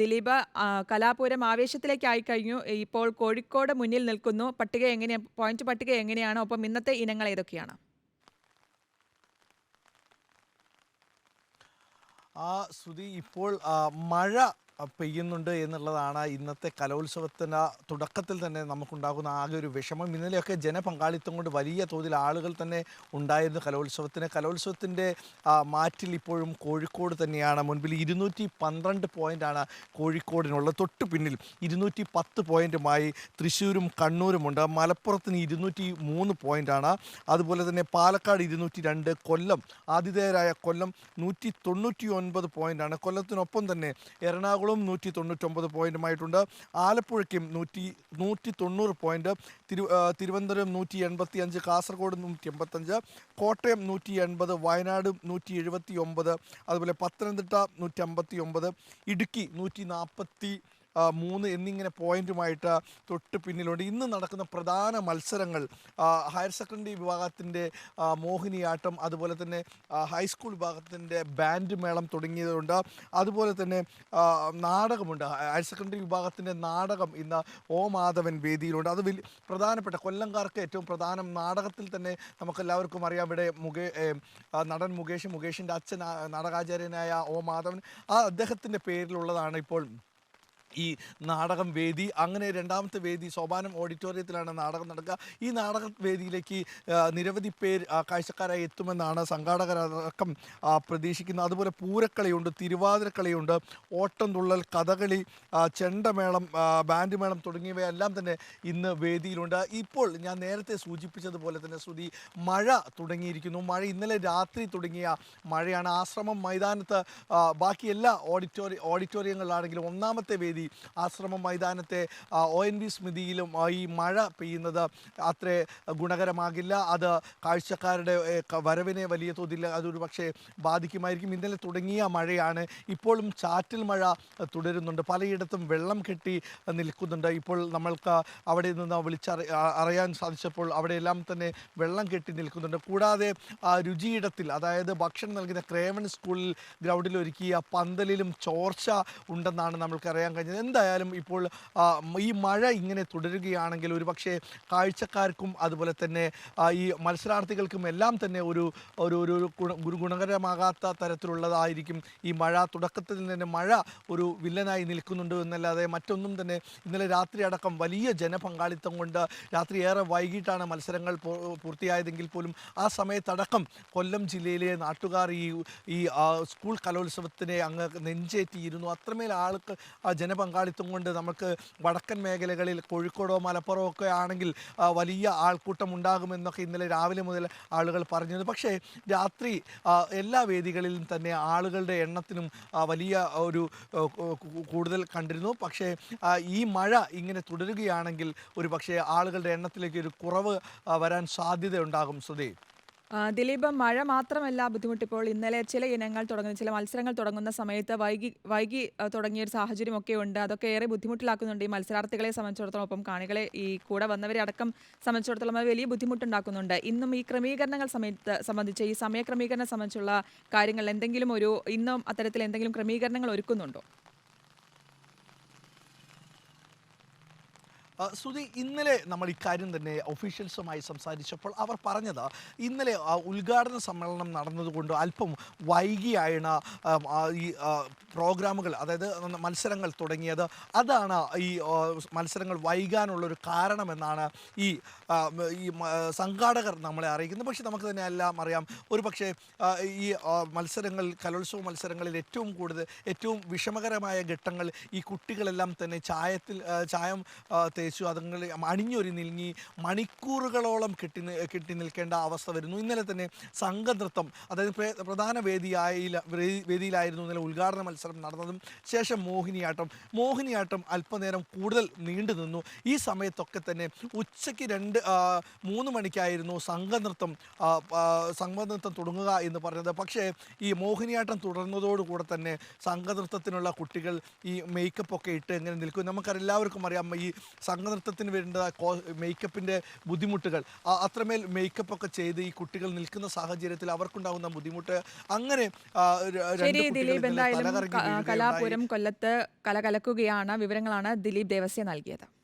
ദിലീപ് കലാപൂരം ആവേശത്തിലേക്കായി കഴിഞ്ഞു. ഇപ്പോൾ കോഴിക്കോട് മുന്നിൽ നിൽക്കുന്നു. പട്ടിക എങ്ങനെയാണ് പോയിന്റ് പട്ടിക എങ്ങനെയാണ്? ഒപ്പം ഇന്നത്തെ ഇനങ്ങൾ ഏതൊക്കെയാണ്? ആ ശ്രുതി ഇപ്പോൾ മഴ പെയ്യുന്നുണ്ട് എന്നുള്ളതാണ് ഇന്നത്തെ കലോത്സവത്തിന് തുടക്കത്തിൽ തന്നെ നമുക്കുണ്ടാകുന്ന ആകെ ഒരു വിഷമം. ഇന്നലെയൊക്കെ ജനപങ്കാളിത്തം കൊണ്ട് വലിയ തോതിൽ ആളുകൾ തന്നെ ഉണ്ടായിരുന്നു കലോത്സവത്തിന്. കലോത്സവത്തിന്റെ മാറ്റിൽ ഇപ്പോഴും കോഴിക്കോട് തന്നെയാണ്. മുൻപിൽ ഇരുന്നൂറ്റി പന്ത്രണ്ട് പോയിന്റാണ് കോഴിക്കോടിനുള്ളത്. തൊട്ട് പിന്നിൽ ഇരുന്നൂറ്റി പത്ത് പോയിന്റുമായി തൃശ്ശൂരും കണ്ണൂരുമുണ്ട്. മലപ്പുറത്തിന് ഇരുന്നൂറ്റി മൂന്ന് പോയിന്റാണ് അതുപോലെ തന്നെ പാലക്കാട് ഇരുന്നൂറ്റി രണ്ട് കൊല്ലം ആതിഥേയരായ കൊല്ലം നൂറ്റി തൊണ്ണൂറ്റി ഒൻപത് പോയിന്റാണ് കൊല്ലത്തിനൊപ്പം തന്നെ എറണാകുളം നൂറ്റി തൊണ്ണൂറ്റൊമ്പത് പോയിന്റുമായിട്ടുണ്ട് ആലപ്പുഴയ്ക്കും നൂറ്റി നൂറ്റി തൊണ്ണൂറ് പോയിന്റ് തിരു തിരുവനന്തപുരം നൂറ്റി എൺപത്തി അഞ്ച് കാസർഗോഡ് നൂറ്റി എൺപത്തഞ്ച് കോട്ടയം നൂറ്റി എൺപത് വയനാട് നൂറ്റി എഴുപത്തി ഒമ്പത് അതുപോലെ പത്തനംതിട്ട നൂറ്റി അമ്പത്തി ഒമ്പത് ഇടുക്കി നൂറ്റി നാൽപ്പത്തി മൂന്ന് എന്നിങ്ങനെ പോയിന്റുമായിട്ട് തൊട്ട് പിന്നിലുണ്ട്. ഇന്ന് നടക്കുന്ന പ്രധാന മത്സരങ്ങൾ ഹയർ സെക്കൻഡറി വിഭാഗത്തിന്റെ മോഹിനിയാട്ടം അതുപോലെ തന്നെ ഹൈസ്കൂൾ വിഭാഗത്തിന്റെ ബാൻഡ് മേളം തുടങ്ങിയതുണ്ട്. അതുപോലെ തന്നെ നാടകമുണ്ട്. ഹയർ സെക്കൻഡറി വിഭാഗത്തിന്റെ നാടകം ഇന്ന് ഓ മാധവൻ വേദിയിലുണ്ട്. അത് വലിയ പ്രധാനപ്പെട്ട കൊല്ലംകാർക്ക് ഏറ്റവും പ്രധാനം നാടകത്തിൽ തന്നെ നമുക്കെല്ലാവർക്കും അറിയാം. ഇവിടെ മുകേ നടൻ മുകേഷ് മുകേഷിന്റെ അച്ഛൻ നാടകാചാര്യനായ ഓ മാധവൻ. ആ അദ്ദേഹത്തിന്റെ പേരിലുള്ളതാണ് ഇപ്പോൾ ഈ നാടകം വേദി അങ്ങനെ രണ്ടാമത്തെ വേദി സോപാനം ഓഡിറ്റോറിയത്തിലാണ് നാടകം നടക്കുക. ഈ നാടക വേദിയിലേക്ക് നിരവധി പേർ കാഴ്ചക്കാരായി എത്തുമെന്നാണ് സംഘാടകരടക്കം പ്രതീക്ഷിക്കുന്നത്. അതുപോലെ പൂരക്കളിയുണ്ട് തിരുവാതിരക്കളിയുണ്ട് ഓട്ടം തുള്ളൽ കഥകളി ചെണ്ടമേളം ബാൻഡ് മേളം തുടങ്ങിയവയെല്ലാം തന്നെ ഇന്ന് വേദിയിലുണ്ട്. ഇപ്പോൾ ഞാൻ നേരത്തെ സൂചിപ്പിച്ചതുപോലെ തന്നെ ശ്രുതി മഴ തുടങ്ങിയിരിക്കുന്നു. മഴ ഇന്നലെ രാത്രി തുടങ്ങിയ മഴയാണ്. ആശ്രമം മൈതാനത്ത് ബാക്കി എല്ലാ ഓഡിറ്റോറിയ ഓഡിറ്റോറിയങ്ങളിലാണെങ്കിലും ഒന്നാമത്തെ വേദി ആശ്രമം മൈതാനത്തെ ഒ എൻ വി സ്മൃതിയിലും ഈ മഴ പെയ്യുന്നത് അത്ര ഗുണകരമാകില്ല. അത് കാഴ്ചക്കാരുടെ വരവിനെ വലിയ തോതിൽ അതൊരു പക്ഷേ ബാധിക്കുമായിരിക്കും. ഇന്നലെ തുടങ്ങിയ മഴയാണ്. ഇപ്പോഴും ചാറ്റൽ മഴ തുടരുന്നുണ്ട്. പലയിടത്തും വെള്ളം കെട്ടി നിൽക്കുന്നുണ്ട്. ഇപ്പോൾ നമ്മൾക്ക് അവിടെ നിന്ന് വിളിച്ചറി അറിയാൻ സാധിച്ചപ്പോൾ അവിടെയെല്ലാം തന്നെ വെള്ളം കെട്ടി നിൽക്കുന്നുണ്ട്. കൂടാതെ രുചിയിടത്തിൽ അതായത് ഭക്ഷണം നൽകുന്ന ക്രേവൺ സ്കൂളിൽ ഗ്രൗണ്ടിൽ ഒരുക്കിയ പന്തലിലും ചോർച്ച ഉണ്ടെന്നാണ് നമ്മൾക്ക് അറിയാൻ കഴിഞ്ഞത് എന്തായാലും ഇപ്പോൾ ഈ മഴ ഇങ്ങനെ തുടരുകയാണെങ്കിൽ ഒരു പക്ഷേ കാഴ്ചക്കാർക്കും അതുപോലെ തന്നെ ഈ മത്സരാർത്ഥികൾക്കും എല്ലാം തന്നെ ഒരു ഒരു ഒരു ഒരു ഗുണ ഗുണകരമാകാത്ത തരത്തിലുള്ളതായിരിക്കും ഈ മഴ. തുടക്കത്തിൽ തന്നെ മഴ ഒരു വില്ലനായി നിൽക്കുന്നുണ്ട് എന്നല്ലാതെ മറ്റൊന്നും തന്നെ ഇന്നലെ രാത്രി അടക്കം വലിയ ജനപങ്കാളിത്തം കൊണ്ട് രാത്രി ഏറെ വൈകിട്ടാണ് മത്സരങ്ങൾ പൂർത്തിയായതെങ്കിൽ പോലും ആ സമയത്തടക്കം കൊല്ലം ജില്ലയിലെ നാട്ടുകാർ ഈ ഈ സ്കൂൾ കലോത്സവത്തിനെ അങ്ങ് നെഞ്ചേറ്റിയിരുന്നു. അത്രമേൽ ആൾക്ക് ആ ജനപങ്കാളിത്തം കൊണ്ട് നമുക്ക് വടക്കൻ മേഖലകളിൽ കോഴിക്കോടോ മലപ്പുറമോ ഒക്കെ ആണെങ്കിൽ വലിയ ആൾക്കൂട്ടം ഉണ്ടാകുമെന്നൊക്കെ ഇന്നലെ രാവിലെ മുതൽ ആളുകൾ പറഞ്ഞത് പക്ഷേ രാത്രി എല്ലാ വേദികളിലും തന്നെ ആളുകളുടെ എണ്ണത്തിനും വലിയ ഒരു കൂടുതൽ കണ്ടിരുന്നു. പക്ഷേ ഈ മഴ ഇങ്ങനെ തുടരുകയാണെങ്കിൽ ഒരു പക്ഷേ ആളുകളുടെ എണ്ണത്തിലേക്ക് ഒരു കുറവ് വരാൻ സാധ്യതയുണ്ടാകും. സുധേ ആ, ദിലീപ് മഴ മാത്രമല്ല ബുദ്ധിമുട്ടിപ്പോൾ ഇന്നലെ ചില ഇനങ്ങൾ തുടങ്ങുന്ന ചില മത്സരങ്ങൾ തുടങ്ങുന്ന സമയത്ത് വൈകി വൈകി തുടങ്ങിയ ഒരു സാഹചര്യമൊക്കെ ഉണ്ട്. അതൊക്കെ ഏറെ ബുദ്ധിമുട്ടിലാക്കുന്നുണ്ട് ഈ മത്സരാർത്ഥികളെ സംബന്ധിച്ചിടത്തോളം ഒപ്പം കാണികളെ ഈ കൂടെ വന്നവരെ അടക്കം സംബന്ധിച്ചിടത്തോളം വലിയ ബുദ്ധിമുട്ടുണ്ടാക്കുന്നുണ്ട്. ഇന്നും ഈ ക്രമീകരണങ്ങൾ സമയത്ത് സംബന്ധിച്ച് ഈ സമയക്രമീകരണം സംബന്ധിച്ചുള്ള കാര്യങ്ങൾ എന്തെങ്കിലും ഒരു ഇന്നും അത്തരത്തിൽ എന്തെങ്കിലും ക്രമീകരണങ്ങൾ ഒരുക്കുന്നുണ്ടോ? സുധി ഇന്നലെ നമ്മൾ ഇക്കാര്യം തന്നെ ഒഫീഷ്യൽസുമായി സംസാരിച്ചപ്പോൾ അവർ പറഞ്ഞത് ഇന്നലെ ഉദ്ഘാടന സമ്മേളനം നടന്നതുകൊണ്ട് അല്പം വൈകിയാണ് ഈ പ്രോഗ്രാമുകൾ അതായത് മത്സരങ്ങൾ തുടങ്ങിയത്. അതാണ് ഈ മത്സരങ്ങൾ വൈകാനുള്ളൊരു കാരണമെന്നാണ് ഈ ഈ സംഘാടകർ നമ്മളെ അറിയിക്കുന്നത്. പക്ഷേ നമുക്ക് തന്നെ എല്ലാം അറിയാം ഒരു പക്ഷേ ഈ മത്സരങ്ങൾ കലോത്സവ മത്സരങ്ങളിൽ ഏറ്റവും കൂടുതൽ ഏറ്റവും വിഷമകരമായ ഘട്ടങ്ങൾ ഈ കുട്ടികളെല്ലാം തന്നെ ചായത്തിൽ ചായം തേച്ചു അതുങ്ങൾ അണിഞ്ഞൊരു നീങ്ങി മണിക്കൂറുകളോളം കെട്ടി കെട്ടി നിൽക്കേണ്ട അവസ്ഥ വരുന്നു. ഇന്നലെ തന്നെ സംഘനൃത്തം അതായത് പ്ര- പ്രധാന വേദിയായി വേദിയിലായിരുന്നു ഇന്നലെ ഉദ്ഘാടന മത്സരം നടന്നതും ശേഷം മോഹിനിയാട്ടം. മോഹിനിയാട്ടം അല്പനേരം കൂടുതൽ നീണ്ടു നിന്നു. ഈ സമയത്തൊക്കെ തന്നെ ഉച്ചയ്ക്ക് രണ്ട് മൂന്ന് മണിക്കായിരുന്നു സംഘനൃത്തം സംഘനൃത്തം തുടങ്ങുക എന്ന് പറഞ്ഞത്. പക്ഷേ ഈ മോഹിനിയാട്ടം തുടർന്നതോടുകൂടെ തന്നെ സംഘനൃത്തത്തിനുള്ള കുട്ടികൾ ഈ മേക്കപ്പ് ഒക്കെ ഇട്ട് എങ്ങനെ നിൽക്കും നമുക്കെല്ലാവർക്കും അറിയാം ഈ സംഘനൃത്തത്തിന് വേണ്ട കോ- മേക്കപ്പിന്റെ ബുദ്ധിമുട്ടുകൾ. അത്രമേൽ മേക്കപ്പൊക്കെ ചെയ്ത് ഈ കുട്ടികൾ നിൽക്കുന്ന സാഹചര്യത്തിൽ അവർക്കുണ്ടാകുന്ന ബുദ്ധിമുട്ട്. അങ്ങനെ ദിലീപ്. എന്തായാലും. കലാപുരം കൊല്ലത്ത് കല കലക്കുകയാണ് വിവരങ്ങളാണ് ദിലീപ് ദേവസ്യ നൽകിയത്.